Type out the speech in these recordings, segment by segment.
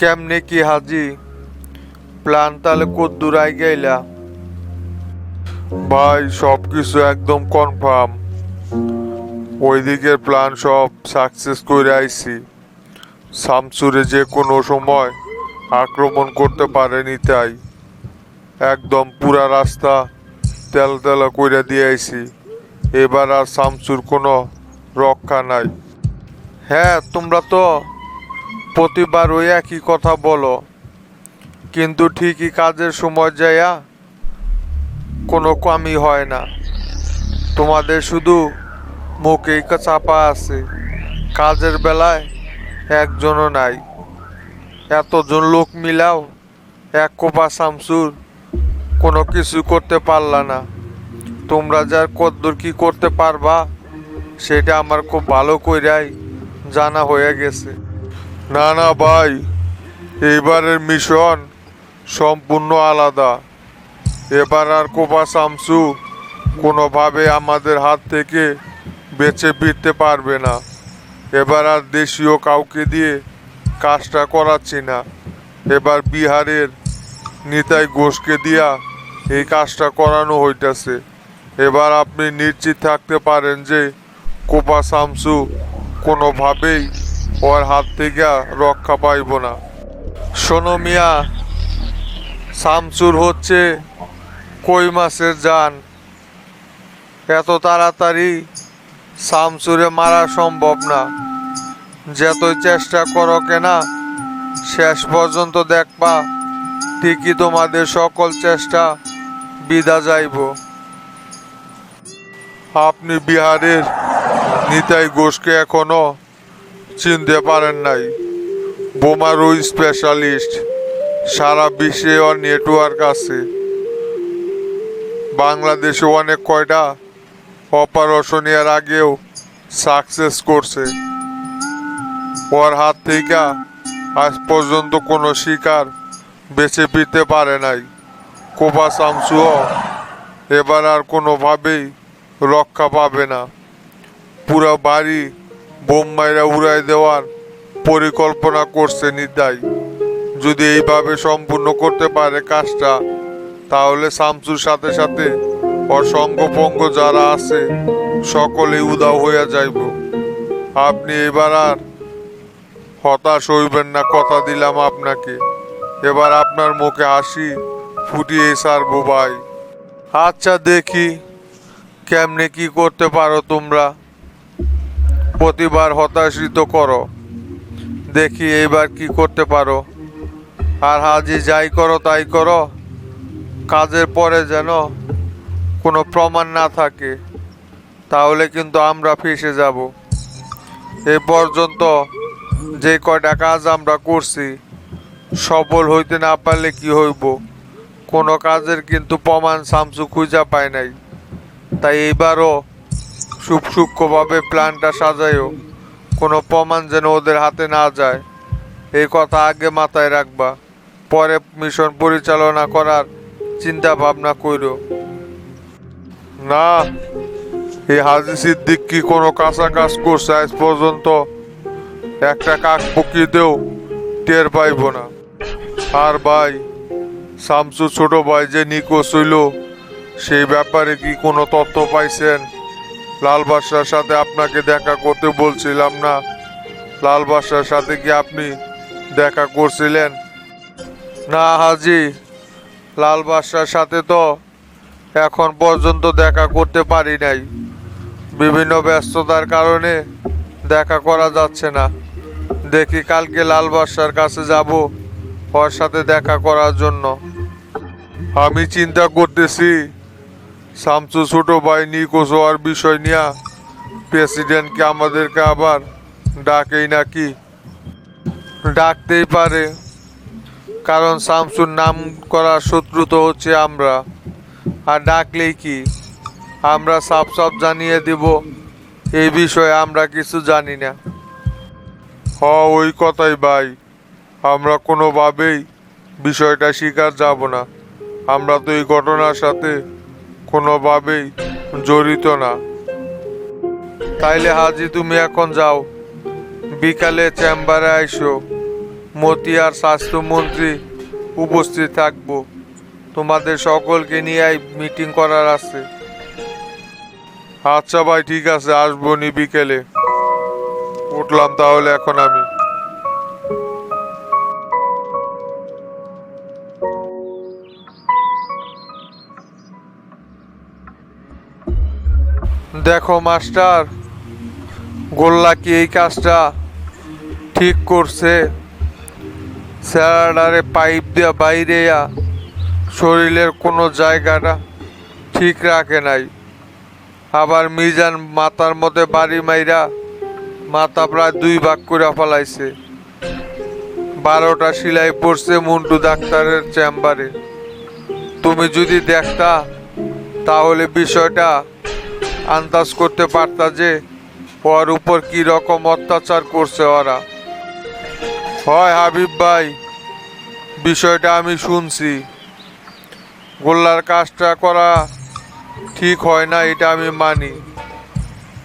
কেমনে কি হাজি? প্ল্যান তাহলে কদ্দুর আই গেলা ভাই সব কিছু একদম কনফার্ম ওইদিকের প্ল্যান সব সাকসেস করে আইছি। শামসুরে যে কোনো সময় আক্রমণ করতে পারেনি তাই। একদম পুরা রাস্তা তেল তেলা কইরা দিয়ে আইছি। এবার আর শামসুর কোনো রক্ষা নাই। হ্যাঁ তোমরা তো প্রতিবার ওই একই কথা বলো। কিন্তু ঠিকই কাজের সময় যাইয়া কোনো কমই হয় না। তোমাদের শুধু মুখেই চাপা আছে। কাজের বেলায় একজনও নাই। এতজন লোক মিলাও এক কোপা শামসুর কোনো কিছু করতে পারলা না। তোমরা যার কদ্দূর কি করতে পারবা, সেটা আমার খুব ভালো কইরাই জানা হয়ে গেছে। না না ভাই, এইবারের মিশন সম্পূর্ণ আলাদা। এবার আর কোপা শামসু কোনোভাবে আমাদের হাত থেকে বেঁচে ফিরতে পারবে না। এবার আর দেশীয় কাউকে দিয়ে কাজটা করাচ্ছি না। এবার বিহারের নিতাই ঘোষকে দিয়া এই কাজটা করানো হইতাছে। এবার আপনি নিশ্চিত থাকতে পারেন যে কোপা শামসু কোনোভাবেই ওর হাত থেকে রক্ষা পাইব না। শোনো মিয়া, শামসুর হচ্ছে কই মাছের যান এত তাড়াতাড়ি শামসুরে মারা সম্ভব না। যতই চেষ্টা করো কেনা, শেষ পর্যন্ত দেখবা ঠিকই তোমাদের সকল চেষ্টা বিদা যাইব। আপনি বিহারের নিতাই ঘোষকে এখনও চিনতে পারেন নাই। বোমারু স্পেশালিস্ট সারা বিশ্বে ওর নেটওয়ার্ক আছে। বাংলাদেশে অনেক কয়টা অপারেশন এর আগেও সাকসেস করছে। ওর হাত থেকে আজ পর্যন্ত কোনো শিকার বেছে পিতে পারে নাই। কোপা শামসুও এবার আর কোনোভাবেই রক্ষা পাবে না। পুরো বাড়ি বোম্বাইরা উড়াই দেওয়ার পরিকল্পনা করছে নিতাই। যদি এইভাবে সম্পূর্ণ করতে পারে কাজটা, তাহলে শামসুর সাথে সাথে ওর সঙ্গপঙ্গ যারা আছে, সকলেই উদাও হইয়া যাইব। আপনি এবার আর হতাশ হইবেন না, কথা দিলাম আপনাকে। এবার আপনার মুখে হাসি ফুটিয়ে সারবো ভাই। আচ্ছা দেখি, কেমনে কি করতে পারো তোমরা? প্রতিবার হতাশিত করো। দেখি এইবার কি করতে পারো। আর হাজি যাই করো, তাই করো। কাজের পরে যেন কোনো প্রমাণ না থাকে, তাহলে কিন্তু আমরা ফেসে যাব। এ পর্যন্ত যে কয়টা কাজ আমরা করছি, সফল হইতে না পারলে কি হইব? কোনো কাজের কিন্তু প্রমাণ সামসু খুঁজা পায় নাই। তাই এইবারও সূক্ষ্মভাবে প্ল্যানটা সাজাইও কোনো প্রমাণ যেন ওদের হাতে না যায়। এই কথা আগে মাথায় রাখবা। পরে মিশন পরিচালনা করার চিন্তা ভাবনা কইরো। না এই হাজি সিদ্দিক কি কোনো কাঁচা কাজ করছে আজ পর্যন্ত? একটা কাক পকিতেও টের পাইব না। আর ভাই শামসু ছোট ভাই যে নিকোষ হইল, সেই ব্যাপারে কি কোনো তথ্য পাইছেন? লাল বাদশার সাথে আপনাকে দেখা করতে বলছিলাম না। লাল বাদশার সাথে কি আপনি দেখা করছিলেন? না হাজি, লাল বাদশার সাথে তো এখন পর্যন্ত দেখা করতে পারি নাই। বিভিন্ন ব্যস্ততার কারণে দেখা করা যাচ্ছে না। দেখি কালকে লাল বাদশার কাছে যাব ওর সাথে দেখা করার জন্য। আমি চিন্তা করতেছি শামসু ছোট ভাই নিকোষ হওয়ার বিষয় নিয়ে প্রেসিডেন্টকে আমাদেরকে আবার ডাকেই নাকি? ডাকতেই পারে। কারণ শামসুর নাম করা শত্রু তো হচ্ছে আমরা। আর ডাকলেই কি? আমরা সাফ সাফ জানিয়ে দিব। এই বিষয়ে আমরা কিছু জানি না। হ, ওই কথাই ভাই। আমরা কোনোভাবেই বিষয়টা স্বীকার যাব না। আমরা তো এই ঘটনার সাথে কোনোভাবেই জড়িত না। তাইলে হাজি তুমি এখন যাও। বিকালে চেম্বারে আইসো। মতি আর স্বাস্থ্যমন্ত্রী উপস্থিত থাকব। তোমাদের সকলকে নিয়ে মিটিং করার আছে। আচ্ছা ভাই, ঠিক আছে, আসব নি বিকেলে। উঠলাম তাহলে এখন আমি। দেখো, মাস্টার, গোল্লা কি এই কাজটা ঠিক করছে? স্যারাডারে পাইপ দেওয়া বাইরে শরীরের কোনো জায়গাটা ঠিক রাখে নাই। আবার মিজান মাথার মধ্যে বাড়ি মাইরা মাথা প্রায় দুই ভাগ করে ফেলাইছে। বারোটা সিলাই পড়ছে মুন্টু ডাক্তারের চেম্বারে। তুমি যদি দেখতা তাহলে বিষয়টা আন্দাজ করতে পারতা যে ওর উপর কি রকম অত্যাচার করছে ওরা। হয় হাবিব ভাই, বিষয়টা আমি শুনছি। গোল্লার কাজটা করা ঠিক হয় না, এটা আমি মানি।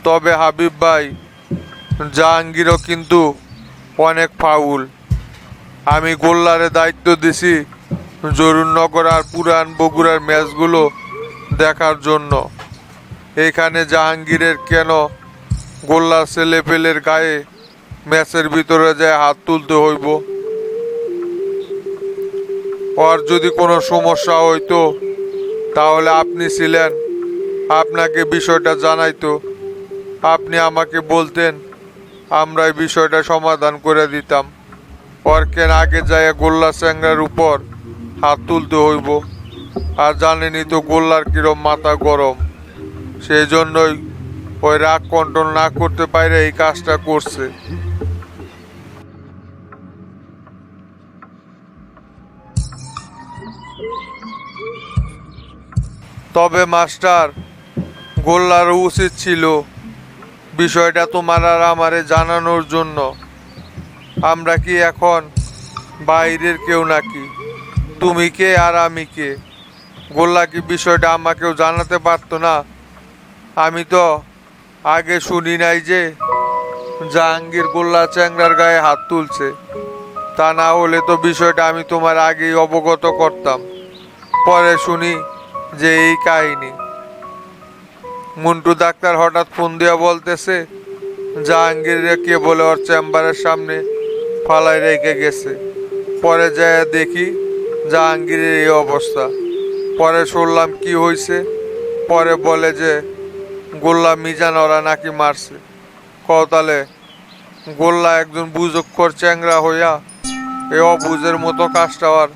তবে হাবিব ভাই, জাহাঙ্গীরও কিন্তু অনেক ফাউল। আমি গোল্লারে দায়িত্ব দিছি জরুরনগর আর পুরান বগুড়ার ম্যাচগুলো দেখার জন্য। এখানে জাহাঙ্গীরের কেন গোল্লা ছেলে পেলের গায়ে ম্যাচের ভিতরে যায় হাত তুলতে হইব? ওর যদি কোনো সমস্যা হইতো, তাহলে আপনি ছিলেন, আপনাকে বিষয়টা জানাইতো। আপনি আমাকে বলতেন, আমরা এই বিষয়টা সমাধান করে দিতাম। ওর কেন আগে যায় গোল্লা স্যাংরার উপর হাত তুলতে হইব? আর জানেনই তো গোল্লার কিরম মাথা গরম। সেই জন্যই ওই রাগ কন্ট্রোল না করতে পারে এই কাজটা করছে। তবে মাস্টার, গোল্লার উচিত ছিল বিষয়টা তোমার আর আমারে জানানোর জন্য। আমরা কি এখন বাইরের কেউ নাকি? তুমি কে আর আমি কে? গোল্লা কি বিষয়টা আমাকেও জানাতে পারতো না? আমি তো আগে শুনি নাই যে জাহাঙ্গীর গোল্লা চ্যাংরার গায়ে হাত তুলছে। তা না হলে তো বিষয়টা আমি তোমার আগেই অবগত করতাম। পরে শুনি যে এই কাহিনী। মুন্টু ডাক্তার হঠাৎ ফোন দিয়া বলতেছে, জাহাঙ্গীর কে বলে ওর চেম্বারের সামনে ফালাই রেখে গেছে। পরে যায় দেখি জাহাঙ্গীরের এই অবস্থা। পরে শুনলাম কি হয়েছে পরে বলে যে গোল্লা মিজান ওরা নাকি মারছে? কতালে গোল্লা একজন বুঝক্ষর চ্যাংরা হইয়া এ অবুজের মতো কাজটা আর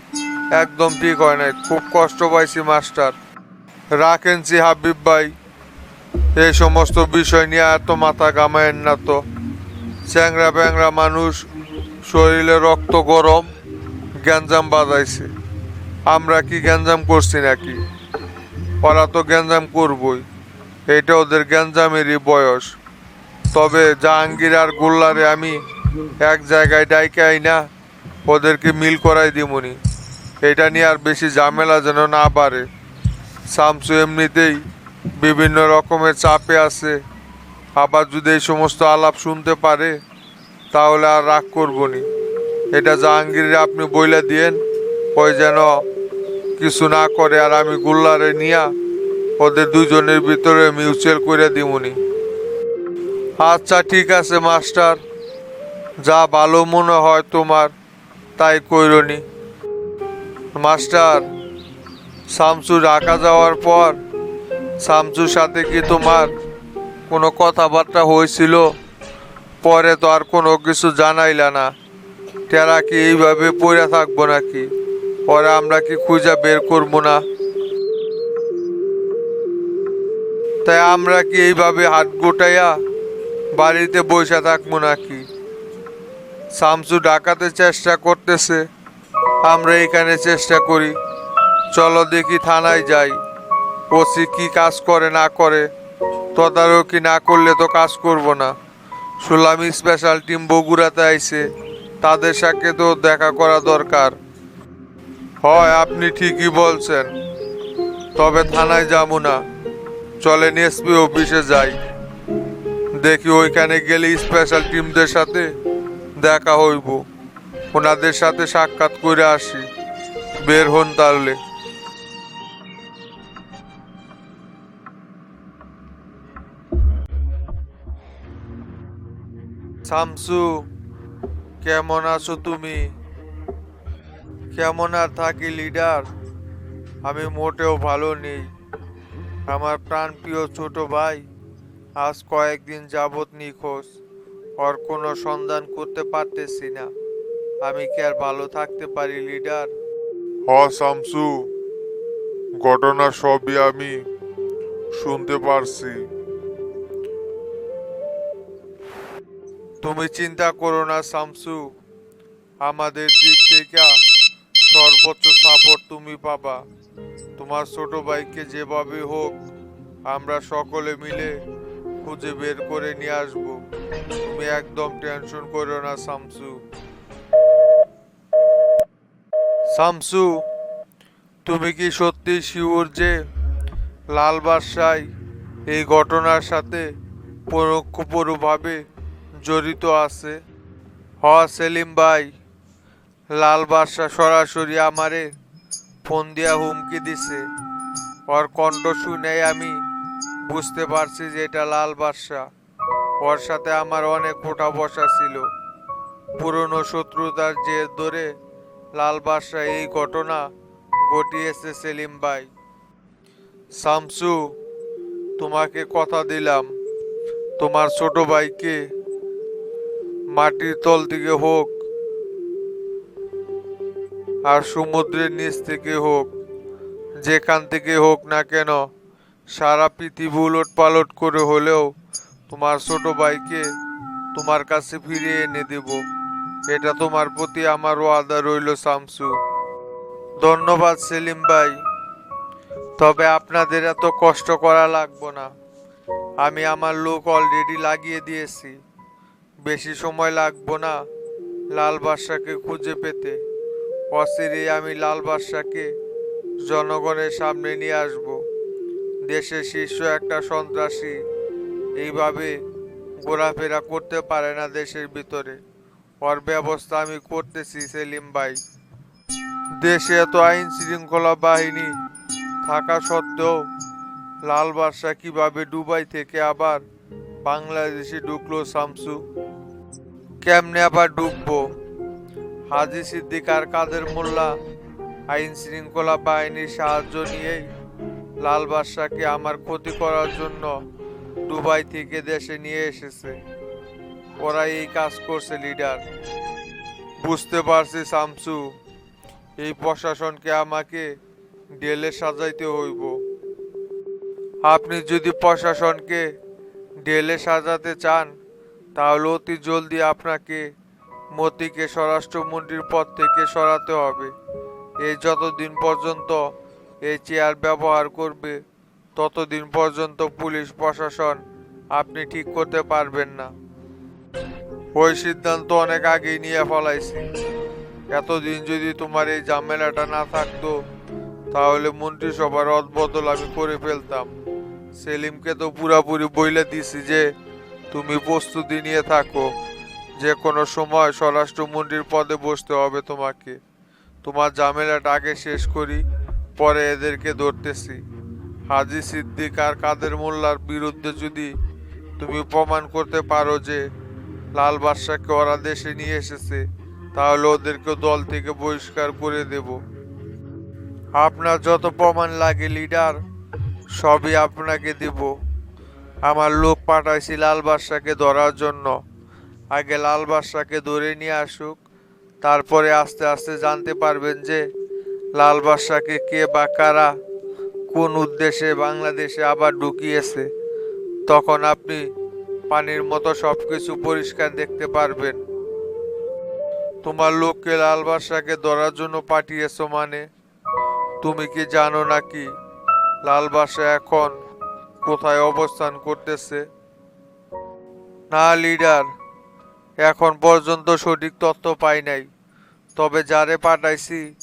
একদম ঠিক হয় নাই। খুব কষ্ট পাইছি, মাস্টার। রাখেনছি হাবিব ভাই, এই সমস্ত বিষয় নিয়ে এত মাথা গামায়েন না তো। চ্যাংরা ব্যাংরা মানুষ, শরীরে রক্ত গরম, গ্যাঞ্জাম বাজাইছে। আমরা কি গ্যাঞ্জাম করছি নাকি? ওরা তো গ্যাঞ্জাম করবই। এটা ওদের গ্যাঞ্জামেরই বয়স। তবে জাহাঙ্গীর আর গোল্লারে আমি এক জায়গায় ডাইকে আই না ওদেরকে মিল করাই দিমুনি এটা নিয়ে আর বেশি ঝামেলা যেন না বাড়ে। শামসু এমনিতেই বিভিন্ন রকমের চাপে আছে। আবার যদি এই সমস্ত আলাপ শুনতে পারে, তাহলে আর রাগ করবনি এটা জাহাঙ্গীরে আপনি বইলা দিয়েন, ওই যেন কিছু না করে আর আমি গুল্লারে নিয়া ওদের দুজনের ভিতরে মিউচুয়াল করে দিমুনি। আচ্ছা ঠিক আছে, মাস্টার। যা ভালো মনে হয় তোমার, তাই কইরনি। মাস্টার, শামসু ঢাকা যাওয়ার পর শামসুর সাথে কি তোমার কোনো কথাবার্তা হয়েছিল? পরে তো আর কোনো কিছু জানাইলা না। টেরা কি এইভাবে পড়ে থাকব নাকি? পরে আমরা কি খুঁজে বের করব না? তাই আমরা কি এইভাবে হাত গোটাইয়া বাড়িতে বসে থাকব নাকি? শামসু ডাকাতে চেষ্টা করতেছে, আমরা এখানে চেষ্টা করি। চলো দেখি থানায় যাই। ওসি কি কাজ করে, না করে? তদারকি না করলে তো কাজ করব না। সুলামি স্পেশাল টিম বগুড়াতে আইছে, তাদের সাথে তো দেখা করা দরকার। হয়, আপনি ঠিকই বলছেন, তবে থানায় যাব না। চলেন এসপি অফিসে যাই। দেখি ওইখানে গেলে স্পেশাল টিমদের সাথে দেখা হইব। ওনাদের সাথে সাক্ষাৎ করে আসি। বের হন তাহলে। শামসু, কেমন আছো তুমি? কেমন আর থাকি লিডার আমি মোটেও ভালো নেই। আমার প্রাণপ্রিয় ছোট ভাই আজ কয়েকদিন যাবৎ নিখোঁজ। ওর কোনো সন্ধান করতে পারতেছি না। আমি কি আর ভালো থাকতে পারি লিডার? হ শামসু। ঘটনা সবই আমি শুনতে পারছি। তুমি চিন্তা করো না শামসু। আমাদের দিক থেকে সর্বোচ্চ সাপোর্ট তুমি পাবা। তোমার ছোট ভাইকে যেভাবে হোক, আমরা সকলে মিলে খুঁজে বের করে নিয়ে আসব। তুমি একদম টেনশন করো না শামসু শামসু তুমি কি সত্যি শিওর যে লাল বাদশাই এই ঘটনার সাথে পরোক্ষভাবে জড়িত আছে? হ সেলিম ভাই। লাল বাদশা সরাসরি আমারে ফোন দিয়া হুমকি দিছে। ওর কণ্ঠ শুনে আমি বুঝতে পারছি যে এটা লাল বাদশা। ওর সাথে আমার অনেক ওঠা বসা ছিল। পুরনো শত্রুতার জের ধরে লাল বাদশা এই ঘটনা ঘটিয়েছে সেলিম ভাই। শামসু তোমাকে কথা দিলাম। তোমার ছোট ভাইকে মাটির তল থেকে হোক আর সমুদ্রের নিচ থেকে হোক, যেখান থেকে হোক না কেন, সারা পৃথিবী উলট পালট করে হলেও তোমার ছোট ভাইকে তোমার কাছে ফিরিয়ে এনে দেব। এটা তোমার প্রতি আমার ওয়াদা রইল শামসু। ধন্যবাদ সেলিম ভাই। তবে আপনাদের এত কষ্ট করা লাগবে না। আমি আমার লোক অলরেডি লাগিয়ে দিয়েছি। বেশি সময় লাগবো না লাল বাদশাকে খুঁজে পেতে। অচিরেই আমি লাল বাদশাকে জনগণের সামনে নিয়ে আসব। দেশের শীর্ষ একটা সন্ত্রাসী এইভাবে ঘোরাফেরা করতে পারে না দেশের ভিতরে। ওর ব্যবস্থা আমি করতেছি, সেলিম ভাই। দেশে এত আইন শৃঙ্খলা বাহিনী থাকা সত্ত্বেও লাল বাদশা কীভাবে দুবাই থেকে আবার বাংলাদেশে ঢুকলো শামসু? কেমনে আবার ঢুকবো? হাজি সিদ্দিক আর কাদের মোল্লা, আইন শৃঙ্খলা বাহিনীর সাহায্য নিয়েই লাল বাদশাকে আমার ক্ষতি করার জন্য দুবাই থেকে দেশে নিয়ে এসেছে। ওরা এই কাজ করছে, লিডার। বুঝতে পারছি শামসু এই প্রশাসনকে আমাকে ডেলে সাজাইতে হইব। আপনি যদি প্রশাসনকে ডেলে সাজাতে চান, তাহলে অতি জলদি আপনাকে মতিকে স্বরাষ্ট্রমন্ত্রীর পদ থেকে সরাতে হবে। এই যতদিন পর্যন্ত এই চেয়ার ব্যবহার করবে, ততদিন পর্যন্ত পুলিশ প্রশাসন আপনি ঠিক করতে পারবেন না। ওই সিদ্ধান্ত অনেক আগেই নিয়ে ফলাইছি। এতদিন যদি তোমার এই ঝামেলাটা না থাকতো, তাহলে মন্ত্রিসভার অদবদল আমি করে ফেলতাম। সেলিমকে তো পুরাপুরি বইলে দিছি যে, তুমি প্রস্তুতি নিয়ে থাকো। যে কোনো সময় স্বরাষ্ট্রমন্ত্রীর পদে বসতে হবে তোমাকে। তোমার ঝামেলাটা আগে শেষ করি, পরে এদেরকে ধরতেছি। হাজি সিদ্দিক আর কাদের মোল্লার বিরুদ্ধে যদি তুমি প্রমাণ করতে পারো যে লাল বাদশাকে ওরা দেশে নিয়ে এসেছে, তাহলে ওদেরকে দল থেকে বহিষ্কার করে দেব। আপনার যত প্রমাণ লাগে, লিডার, সবই আপনাকে দেব। আমার লোক পাঠাইছি লাল বাদশাকে ধরার জন্য। আগে লাল বাদশাকে ধরে নিয়ে আসুক, তারপরে আস্তে আস্তে জানতে পারবেন যে লাল বাদশাকে কে বা কারা কোন উদ্দেশ্যে বাংলাদেশে আবার ঢুকিয়েছে। তখন আপনি পানির মতো সব কিছু পরিষ্কার দেখতে পারবেন। তোমার লোককে লাল বাদশাকে ধরার জন্য পাঠিয়েছো মানে? তুমি কি জানো নাকি লাল বাদশা এখন কোথায় অবস্থান করতেছে? না, লিডার। এখন পর্যন্ত সঠিক তথ্য পাই নাই। তবে যারে পাঠাইছি,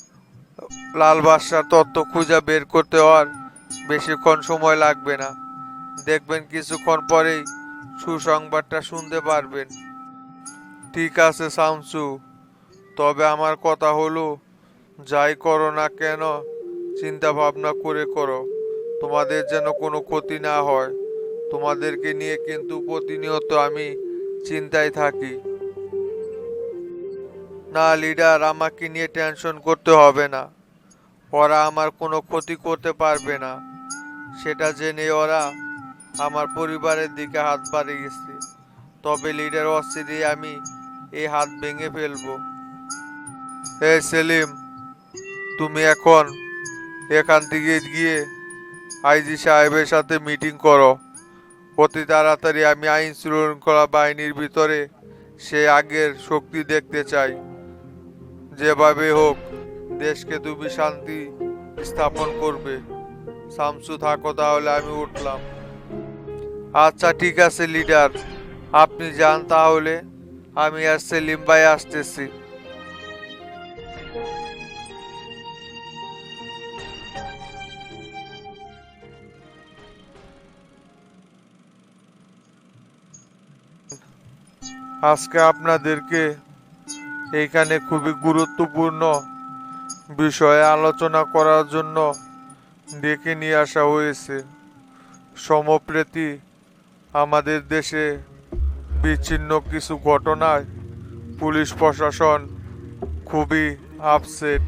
লাল বাদশার তথ্য খুঁজে বের করতে হওয়ার বেশিক্ষণ সময় লাগবে না। দেখবেন কিছুক্ষণ পরেই সুসংবাদটা শুনতে পারবেন। ঠিক আছে শামসু তবে আমার কথা হলো, যাই করো না কেন চিন্তা ভাবনা করে করো। তোমাদের যেন কোনো ক্ষতি না হয়। তোমাদেরকে নিয়ে কিন্তু প্রতিনিয়ত আমি চিন্তায় থাকি। না, লিডার, আমাকে নিয়ে টেনশন করতে হবে না। ওরা আমার কোনো ক্ষতি করতে পারবে না। সেটা জেনে ওরা আমার পরিবারের দিকে হাত বাড়িয়েছে। তবে লিডার অস্থিরে আমি এই হাত ভেঙে ফেলব। হে সেলিম, তুমি এখন এখান থেকে গিয়ে আইজি সাহেবের সাথে মিটিং করো। অতি তাড়াতাড়ি আমি আইন শৃঙ্খলা বাহিনীর ভিতরে সে আগের শক্তি দেখতে চাই। যেভাবে হোক, দেশকে তুমি শান্তি স্থাপন করবে। শামসু, থাকো তাহলে আমি উঠলাম। আচ্ছা ঠিক আছে, লিডার। আপনি যান তাহলে। আমি আর সেলিম ভাই আসতেছি। আজকে আপনাদেরকে এইখানে খুবই গুরুত্বপূর্ণ বিষয়ে আলোচনা করার জন্য ডেকে নিয়ে আসা হয়েছে। সমপ্রতি আমাদের দেশে বিচ্ছিন্ন কিছু ঘটনায় পুলিশ প্রশাসন খুবই আপসেট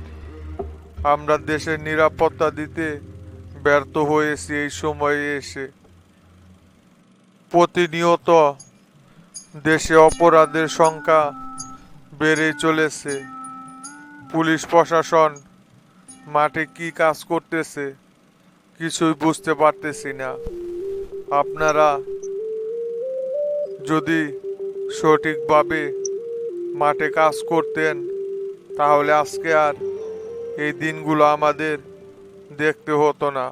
আমরা দেশের নিরাপত্তা দিতে ব্যর্থ হয়েছি এই সময়ে এসে। প্রতিনিয়ত দেশে অপরাধের সংখ্যা বেড়ে চলেছে। পুলিশ প্রশাসন মাঠে কি কাজ করতেছে কিছুই বুঝতে পারতেছি না। আপনারা যদি সঠিকভাবে মাঠে কাজ করতেন, তাহলে আজকে আর এই দিনগুলো আমাদের দেখতে হতো না।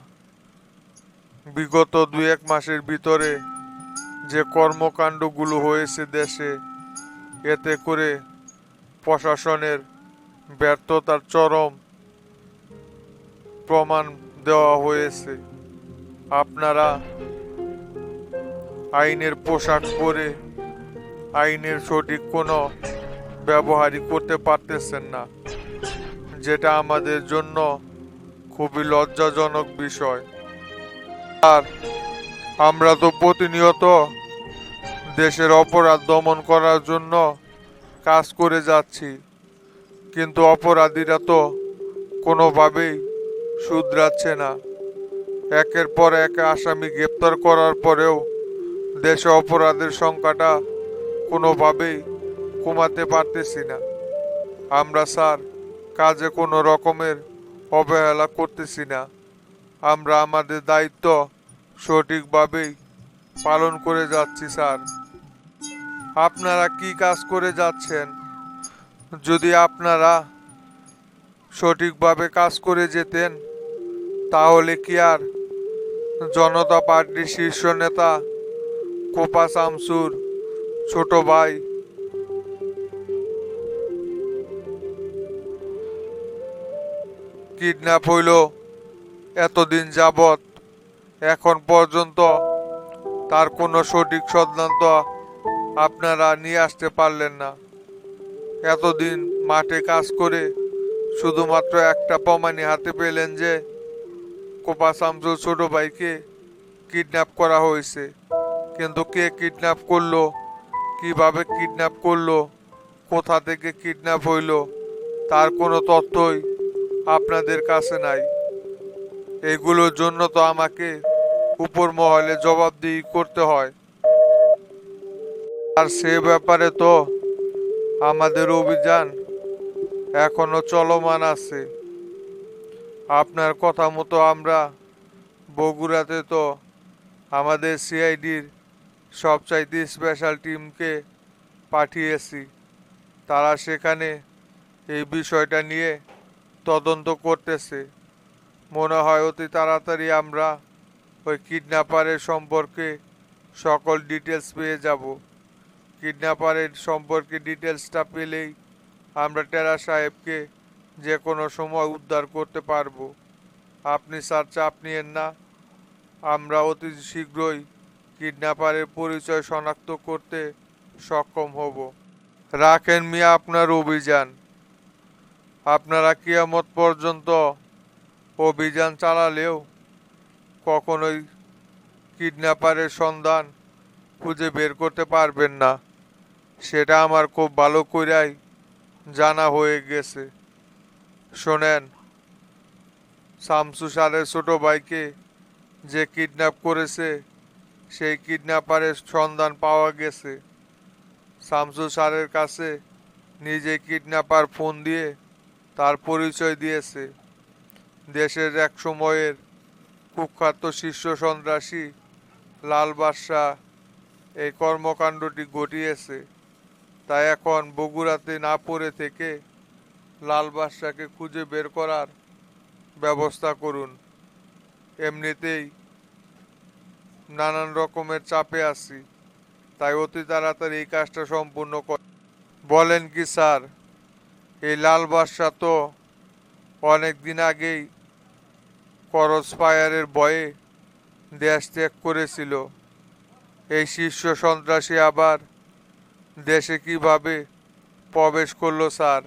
বিগত দু এক মাসের ভিতরে যে কর্মকাণ্ডগুলো হয়েছে দেশে, এতে করে প্রশাসনের ব্যর্থতার চরম প্রমাণ দেওয়া হয়েছে। আপনারা আইনের পোশাক পরে আইনের সঠিক কোনো ব্যবহারই করতে পারতেছেন না, যেটা আমাদের জন্য খুবই লজ্জাজনক বিষয়। আর আমরা তো প্রতিনিয়ত দেশের অপরাধ দমন করার জন্য কাজ করে যাচ্ছি। কিন্তু অপরাধীরা তো কোনোভাবেই শুধরাচ্ছে না। একের পর এক আসামি গ্রেপ্তার করার পরেও দেশে অপরাধের সংখ্যাটা কোনোভাবেই কমাতে পারতেছি না। আমরা স্যার, কাজে কোনো রকমের অবহেলা করতেছি না। আমরা আমাদের দায়িত্ব সঠিকভাবেই পালন করে যাচ্ছি, স্যার। আপনারা কি কাজ করে যাচ্ছেন? যদি আপনারা সঠিকভাবে কাজ করে যেতেন, তাহলে কি আর জনতা পার্টির শীর্ষ নেতা কোপা শামসুর ছোট ভাই কিডন্যাপ হইল এতদিন যাবৎ? এখন পর্যন্ত তার কোনো সঠিক সিদ্ধান্ত আপনারা নিয়ে আসতে পারলেন না। এতদিন মাঠে কাজ করে শুধুমাত্র একটা প্রমাণই হাতে পেলেন যে কোপা শামসুর ছোট ভাইকে কিডন্যাপ করা হয়েছে। কিন্তু কে কিডন্যাপ করল, কীভাবে কিডন্যাপ করল, কোথা থেকে কিডন্যাপ হইল, তার কোনো তথ্যই আপনাদের কাছে নাই। এগুলোর জন্য তো আমাকে উপর মহলে জবাবদিহি করতে হয়। আর সে ব্যাপারে তো আমাদের অভিযান এখনও চলমান আছে। আপনার কথা মতো আমরা বগুড়াতে তো আমাদের সিআইডির সবচাইতে স্পেশাল টিমকে পাঠিয়েছি। তারা সেখানে এই বিষয়টা নিয়ে তদন্ত করতেছে। মনে হয় অতি তাড়াতাড়ি আমরা ওই কিডন্যাপারের সম্পর্কে সকল ডিটেলস পেয়ে যাব। কিডন্যাপারের সম্পর্কে ডিটেলসটা পেলেই আমরা টেরা সাহেবকে যে কোনো সময় উদ্ধার করতে পারব। আপনি স্যার চাপ নিয়েন না। আমরা অতি শীঘ্রই কিডন্যাপারের পরিচয় শনাক্ত করতে সক্ষম হব। রাখেন মিয়া আপনার অভিযান। আপনারা কিয়ামত পর্যন্ত অভিযান চালালেও কখনোই কিডন্যাপারের সন্ধান খুঁজে বের করতে পারবেন না। সেটা আমার খুব ভালো কইরাই জানা হয়ে গেছে। শোনেন শামসু সারের ছোট ভাইকে যে কিডন্যাপ করেছে, সেই কিডন্যাপারের সন্ধান পাওয়া গেছে। শামসু সারের কাছে নিজে কিডন্যাপার ফোন দিয়ে তার পরিচয় দিয়েছে। দেশের এক সময়ের কুখ্যাত শীর্ষ সন্ত্রাসী লাল বাদশাহ এই কর্মকাণ্ডটি ঘটিয়েছে। তাই এখন বগুড়াতে না পড়ে থেকে লাল বাদশাকে খুঁজে বের করার ব্যবস্থা করুন। এমনিতেই নানান রকমের চাপে আছি, তাই অতি তাড়াতাড়ি এই কাজটা সম্পূর্ণ কর। বলেন কি স্যার, এই লাল বাদশা তো অনেক দিন আগেই করস ফায়ারের ভয়ে দেশ ত্যাগ করেছিল। এই শীর্ষ সন্ত্রাসী আবার দেশে কীভাবে প্রবেশ করল, স্যার?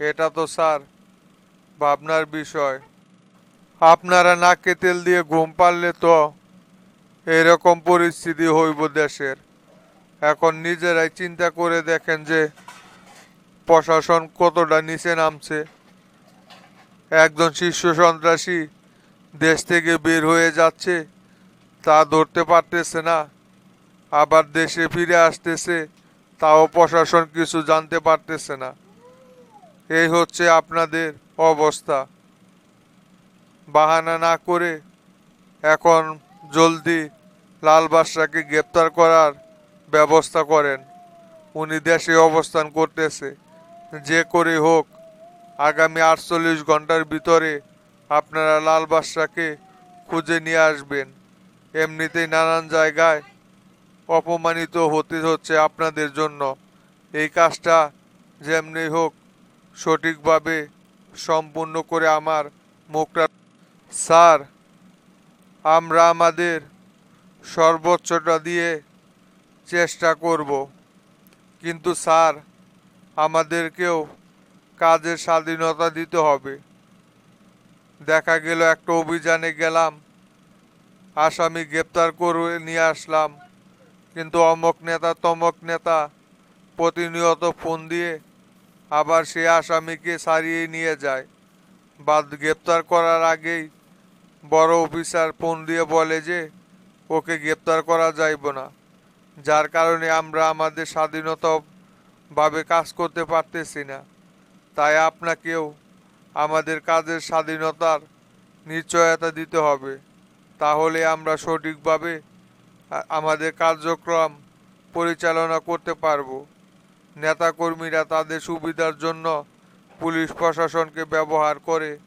এটা তো, স্যার, ভাবনার বিষয়। আপনারা নাকে তেল দিয়ে ঘুম পারলে তো এরকম পরিস্থিতি হইব দেশের। এখন নিজেরাই চিন্তা করে দেখেন যে প্রশাসন কতটা নিচে নামছে। একজন শীর্ষ সন্ত্রাসী দেশ থেকে বের হয়ে যাচ্ছে, তা ধরতে পারতেছে না। আবার দেশে ফিরে আসতেছে, তাও প্রশাসন কিছু জানতে পারতেছে না। এই হচ্ছে আপনাদের অবস্থা। বাহানা না করে এখন জলদি লাল বাদশাকে গ্রেপ্তার করার ব্যবস্থা করেন। উনি দেশে অবস্থান করতেছে, যে করে হোক, আগামী আটচল্লিশ ঘণ্টার ভিতরে আপনারা লাল বাদশাকে খুঁজে নিয়ে আসবেন। এমনিতেই নানান জায়গায় অপমানিত হতে হচ্ছে আপনাদের জন্য। এই কাজটা যেমনি হোক সঠিকভাবে সম্পূর্ণ করে আমার মুখটা স্যার, আমরা আমাদের সর্বোচ্চটা দিয়ে চেষ্টা করব। কিন্তু স্যার, আমাদেরকেও কাজের স্বাধীনতা দিতে হবে। দেখা গেল একটা অভিযানে গেলাম। আসামি গ্রেপ্তার করে নিয়ে আসলাম। কিন্তু অমক নেতা তমক নেতা প্রতিনিয়ত ফোন দিয়ে আবার সে আসামিকে সারিয়ে নিয়ে যায়। বাদ গ্রেপ্তার করার আগেই বড় অফিসার ফোন দিয়ে বলে যে, ওকে গ্রেপ্তার করা যাইব না। যার কারণে আমরা আমাদের স্বাধীনতা ভাবে কাজ করতে পারতেছি না। তাই আপনাকেও আমাদের কাজের স্বাধীনতার নিশ্চয়তা দিতে হবে। তাহলে আমরা সঠিকভাবে আমাদের কার্যক্রম পরিচালনা করতে পারব। নেতাকর্মীরা তাদের সুবিধার জন্য পুলিশ প্রশাসনকে ব্যবহার করে।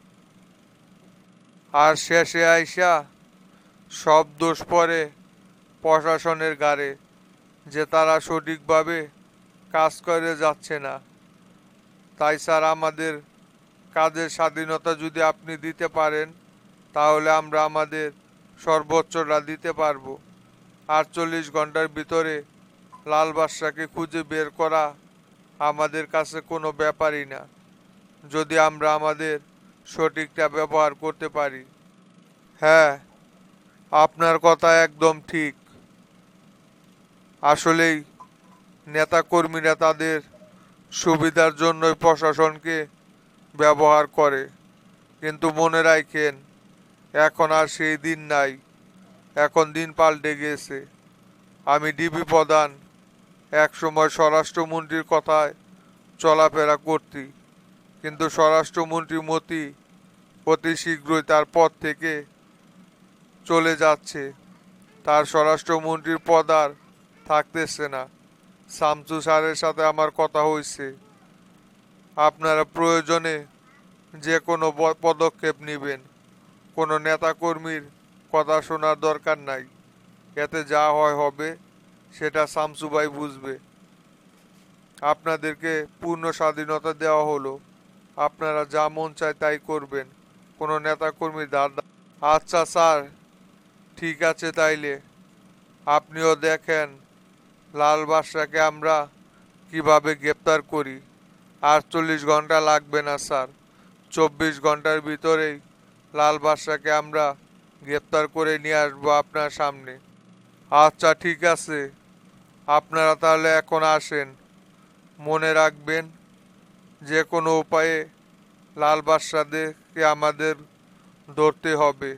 আর শেষে আইসা সব দোষ পরে প্রশাসনের গাড়ে যে তারা সঠিকভাবে কাজ করে যাচ্ছে না। তাই স্যার, আমাদের কাজের স্বাধীনতা যদি আপনি দিতে পারেন, তাহলে আমরা আমাদের সর্বোচ্চটা দিতে পারব। আটচল্লিশ ঘণ্টার ভিতরে লাল বাদশাকে খুঁজে বের করা আমাদের কাছে কোনো ব্যাপারই না। যদি আমরা আমাদের সঠিকটা ব্যবহার করতে পারি। হ্যাঁ আপনার কথা একদম ঠিক। আসলেই নেতাকর্মীরা তাদের সুবিধার জন্যই প্রশাসনকে ব্যবহার করে, কিন্তু মনে রাখেন, এখন আর সেই দিন নাই। এখন দিন পাল্টে গেছে। আমি ডিবি প্রধান, একসময় স্বরাষ্ট্রমন্ত্রীর কথায় চলাফেরা করতি, কিন্তু স্বরাষ্ট্রমন্ত্রী মতি অতি শীঘ্রই তার পদ থেকে চলে যাচ্ছে। তার স্বরাষ্ট্রমন্ত্রীর পদ আর থাকতেছে না। শামসু স্যারের সাথে আমার কথা হয়েছে। আপনারা প্রয়োজনে যে কোনো পদক্ষেপ নেবেন। কোনো নেতাকর্মীর কথা শোনার দরকার নাই। এতে যা হয় হবে, সেটা শামসু ভাই বুঝবে। আপনাদেরকে পূর্ণ স্বাধীনতা দেওয়া হলো। আপনারা যা মন চায় তাই করবেন। কোনো নেতাকর্মীর দাঁড় আচ্ছা স্যার, ঠিক আছে তাইলে। আপনিও দেখেন লাল বাদশাকে আমরা কীভাবে গ্রেপ্তার করি। আটচল্লিশ ঘণ্টা লাগবে না, স্যার। চব্বিশ ঘণ্টার ভিতরেই লাল বাদশাকে আমরা গ্রেপ্তার করে নিয়ে আসব আপনার সামনে। আচ্ছা ঠিক আছে। আপনারা তাহলে এখন আসেন। মনে রাখবেন, যে কোনো উপায়ে লাল বাদশাদেরকে আমাদের ধরতে হবে।